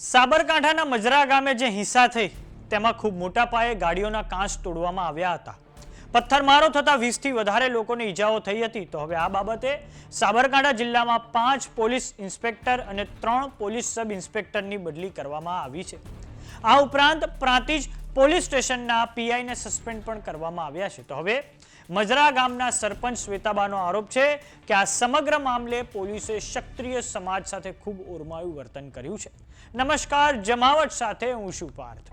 સાબરકાંઠાના મજરા ગામે જે હિંસા થઈ, તેમાં ખૂબ મોટા પાયે ગાડીઓના કાંચ તોડવામાં આવ્યા હતા. પથ્થરમારો થતાં વીસથી વધારે લોકોને ઈજાઓ થઈ હતી. તો હવે આ બાબતે સાબરકાંઠા જિલ્લામાં પાંચ પોલીસ ઇન્સ્પેક્ટર અને ત્રણ પોલીસ સબ ઇન્સ્પેક્ટરની બદલી કરવામાં આવી છે. આ ઉપરાંત પ્રાંતિજ પોલીસ સ્ટેશનના પીઆઈને સસ્પેન્ડ પણ કરવામાં આવ્યા છે. તો હવે મજરા ગામના સરપંચ શ્વેતાબાનો આરોપ છે કે આ સમગ્ર મામલે પોલીસે ક્ષત્રિય સમાજ સાથે ખૂબ ઓરમાયું વર્તન કર્યું છે. નમસ્કાર, જમાવટ સાથે હું શું પાર્થ.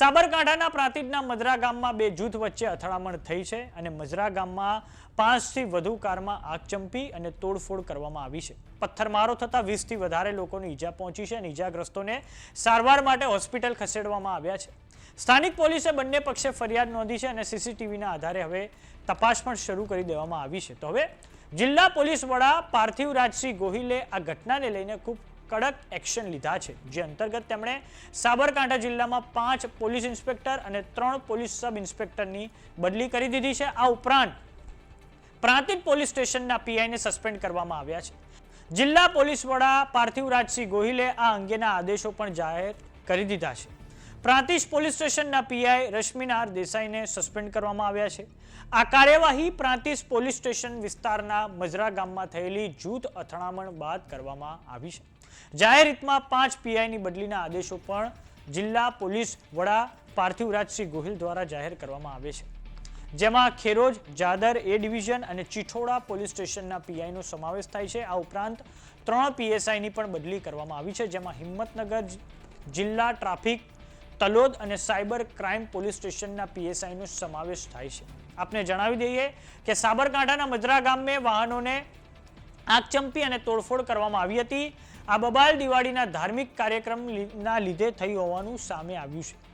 સાબરકાંઠાના પ્રાંતિજના મજરા ગામમાં બે જૂથ વચ્ચે અથડામણ થઈ છે અને મજરા ગામમાં પાંચથી વધુ કારમાં આગ ચંપી અને તોડફોડ કરવામાં આવી છે. પથ્થરમારો થતાં વીસથી વધારે લોકોને ઈજા પહોંચી છે અને ઈજાગ્રસ્તોને સારવાર માટે હોસ્પિટલ ખસેડવામાં આવ્યા છે. સ્થાનિક પોલીસે બંને પક્ષે ફરિયાદ નોંધી છે અને સીસીટીવીના આધારે હવે તપાસ પણ શરૂ કરી દેવામાં આવી છે. તો હવે જિલ્લા પોલીસ વડા પાર્થિવ રાજસિંહ ગોહિલે આ ઘટનાને લઈને ખૂબ કડક એક્શન લીધા છે. જે અંતર્ગત તેમણે સાબરકાંઠા જિલ્લામાં પાંચ પોલીસ ઇન્સ્પેક્ટર અને ત્રણ પોલીસ સબ ઇન્સ્પેક્ટરની બદલી કરી દીધી છે. આ ઉપરાંત પ્રાંતિજ પોલીસ સ્ટેશનના પીઆઈને સસ્પેન્ડ કરવામાં આવ્યા છે. જિલ્લા પોલીસ વડા પાર્થિવરાજસિંહ ગોહિલે આ અંગેના આદેશો પણ જાહેર કરી દીધા છે. પ્રાંતિજ પોલીસ સ્ટેશનના પીઆઈ રશ્મિનાર દેસાઈને સસ્પેન્ડ કરવામાં આવ્યા છે. આ કાર્યવાહી પ્રાંતિજ પોલીસ સ્ટેશન વિસ્તારના મજરા ગામમાં થયેલી જૂથ અથડામણ બાદ કરવામાં આવી છે. જાહેર હિતમાં પાંચ પીઆઈની બદલીના આદેશો પણ જિલ્લા પોલીસ વડા પાર્થિવરાજસિંહ ગોહિલ દ્વારા જાહેર કરવામાં આવે છે. જેમાં ખેરોજ, જાદર, એ ડિવિઝન અને ચિઠોડા પોલીસ સ્ટેશનના પીઆઈનો સમાવેશ થાય છે. આ ઉપરાંત ત્રણ પીએસઆઈની પણ બદલી કરવામાં આવી છે, જેમાં હિંમતનગર જિલ્લા ટ્રાફિક, તલોદ અને સાયબર ક્રાઇમ પોલીસ સ્ટેશનના પીએસઆઈનો સમાવેશ થાય છે. આપને જણાવી દઈએ કે સાબરકાંઠાના મજરા ગામે વાહનોને આગચંપી અને તોડફોડ કરવામાં આવી હતી. આ બબાલ દિવાળીના ધાર્મિક કાર્યક્રમના લીધે થઈ હોવાનું સામે આવ્યું છે.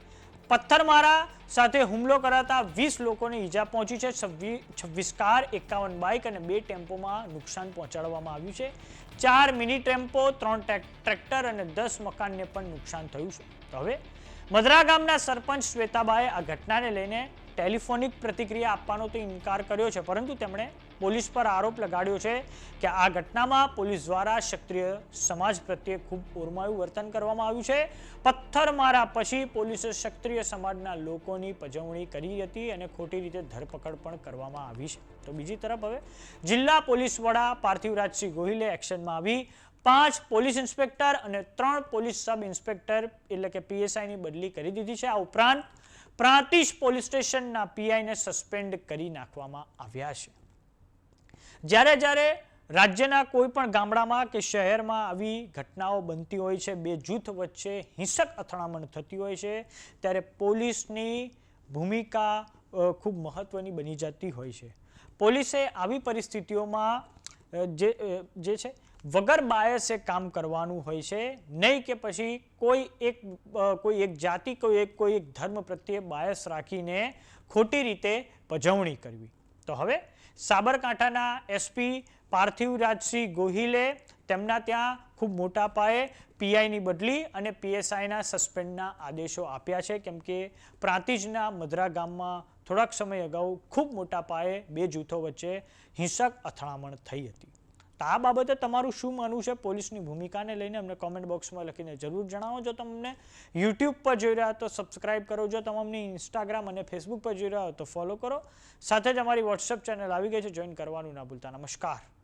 પથ્થરમારા સાથે હુમલો કરાતા વીસ લોકોને ઈજા પહોંચી છે. છવ્વી- છવ્વીસ કાર, એકાવન બાઇક અને બે ટેમ્પોમાં નુકસાન પહોંચાડવામાં આવ્યું છે. ચાર મિની ટેમ્પો, ત્રણ ટ્રેક્ટર અને દસ મકાનને પણ નુકસાન થયું છે. હવે મધરા ગામના સરપંચ શ્વેતાબાએ આ ઘટનાને લઈને ટેલિફોનિક પ્રતિક્રિયા આપવાનો તો ઇનકાર કર્યો છે, પરંતુ તેમણે પોલીસ પર આરોપ લગાડ્યો છે કે આ ઘટનામાં પોલીસ દ્વારા ક્ષત્રિય સમાજ પ્રત્યે ખૂબ ઓરમાયું વર્તન કરવામાં આવ્યું છે. પથ્થરમારા પછી પોલીસે ક્ષત્રિય સમાજના લોકોની પજવણી કરી હતી અને ખોટી રીતે ધરપકડ પણ કરવામાં આવી છે. તો બીજી તરફ હવે જિલ્લા પોલીસ વડા પાર્થિવરાજસિંહ ગોહિલે એક્શનમાં આવી. પાંચ પોલીસ ઇન્સ્પેક્ટર અને ત્રણ પોલીસ સબ ઇન્સ્પેક્ટર એટલે કે પીએસઆઈની બદલી કરી દીધી છે. આ ઉપરાંત પ્રાંતિજ પોલીસ સ્ટેશનના પીઆઈને સસ્પેન્ડ કરી નાખવામાં આવ્યા છે. જ્યારે જ્યારે રાજ્યના કોઈ પણ ગામડામાં કે શહેરમાં આવી ઘટનાઓ બનતી હોય છે, બે જૂથ વચ્ચે હિંસક અથડામણ થતી હોય છે, ત્યારે પોલીસની ભૂમિકા ખૂબ મહત્વની બની જતી હોય છે. પોલીસે આવી પરિસ્થિતિઓમાં જે જે છે, વગર બાયસે કામ કરવાનું હોય છે. નહીં કે પછી કોઈ એક કોઈ એક જાતિ, કોઈ એક કોઈ એક ધર્મ પ્રત્યે બાયસ રાખીને ખોટી રીતે પજવણી કરવી. તો હવે સાબરકાંઠાના એસપી પાર્થિવ રાજસિંહ ગોહિલે તેમના ત્યાં ખૂબ મોટા પાયે પીઆઈની બદલી અને પીએસઆઈના સસ્પેન્ડના આદેશો આપ્યા છે. કેમ કે પ્રાંતિજના મધરા ગામમાં થોડાક સમય અગાઉ ખૂબ મોટા પાયે બે જૂથો વચ્ચે હિંસક અથડામણ થઈ હતી. તો આ બાબતે તમારું શું માનવું છે? પોલીસની ભૂમિકાને લઈને અમને કોમેન્ટ બોક્સમાં લખીને જરૂર જણાવો. જો તમને યુટ્યુબ પર જોઈ રહ્યા તો સબસ્ક્રાઇબ કરો. જો તમને ઇન્સ્ટાગ્રામ અને ફેસબુક પર જોઈ રહ્યા હો તો ફોલો કરો. સાથે જ અમારી વોટ્સએપ ચેનલ આવી ગઈ છે. જોઈન કરવાનું ના ભૂલતા. નમસ્કાર.